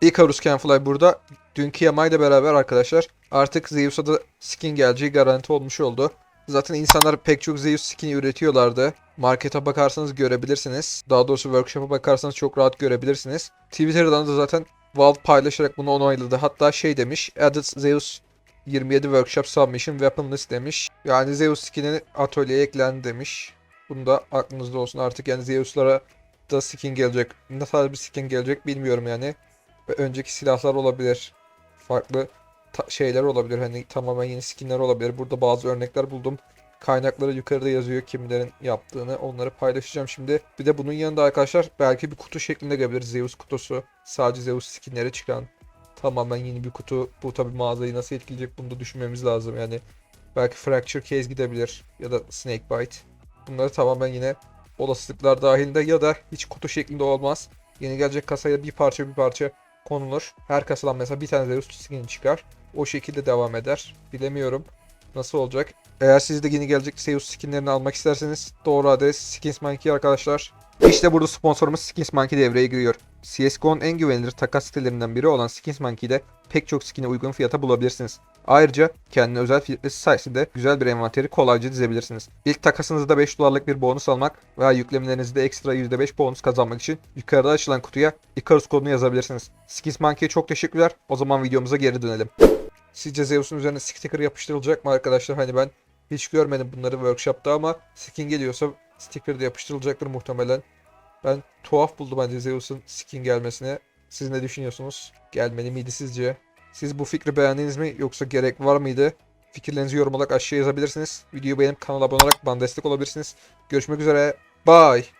Icarus Canfly burada. Dünkü yamayla beraber arkadaşlar artık Zeus'a da skin geleceği garanti olmuş oldu. Zaten insanlar pek çok Zeus skin'i üretiyorlardı. Markete bakarsanız görebilirsiniz. Daha doğrusu workshop'a bakarsanız çok rahat görebilirsiniz. Twitter'dan da zaten Valve paylaşarak bunu onayladı. Hatta şey demiş. Added Zeus 27 Workshop Submission Weapon List demiş. Yani Zeus skin'i atölyeye eklendi demiş. Bunu da aklınızda olsun artık yani Zeus'lara da skin gelecek. Ne tarz bir skin gelecek bilmiyorum yani. Ve önceki silahlar olabilir. Farklı şeyler olabilir. Hani tamamen yeni skinler olabilir. Burada bazı örnekler buldum. Kaynakları yukarıda yazıyor kimlerin yaptığını. Onları paylaşacağım şimdi. Bir de bunun yanında arkadaşlar belki bir kutu şeklinde gelebilir. Zeus kutusu. Sadece Zeus skinleri çıkan. Tamamen yeni bir kutu. Bu tabi mağazayı nasıl etkileyecek bunu da düşünmemiz lazım. Yani belki Fracture Case gidebilir. Ya da Snakebite. Bunları tamamen yine olasılıklar dahilinde ya da hiç kutu şeklinde olmaz. Yeni gelecek kasaya bir parça bir parça konulur. Her kasadan mesela bir tane Zeus skin çıkar. O şekilde devam eder. Bilemiyorum nasıl olacak. Eğer siz de yeni gelecek Zeus skinlerini almak isterseniz doğru adres Skins Monkey arkadaşlar. İşte burada sponsorumuz Skins Monkey devreye giriyor. CSGO'nun en güvenilir takas sitelerinden biri olan Skins Monkey'de pek çok skin'i uygun fiyata bulabilirsiniz. Ayrıca kendine özel filtresi sayesinde güzel bir envanteri kolayca dizebilirsiniz. İlk takasınızda 5 dolarlık bir bonus almak veya yüklemelerinizde ekstra %5 bonus kazanmak için yukarıda açılan kutuya Icarus kodunu yazabilirsiniz. Skins Monkey'e çok teşekkürler. O zaman videomuza geri dönelim. Sizce Zeus'un üzerine sticker yapıştırılacak mı arkadaşlar? Hani ben hiç görmedim bunları workshop'ta ama skin geliyorsa sticker de yapıştırılacaktır muhtemelen. Ben tuhaf buldum bence Zeus'un skin gelmesine. Siz ne düşünüyorsunuz? Gelmeli miydi sizce? Siz bu fikri beğendiniz mi yoksa gerek var mıydı? Fikirlerinizi yorum olarak aşağıya yazabilirsiniz. Videoyu beğenip kanala abone olarak bana destek olabilirsiniz. Görüşmek üzere. Bye.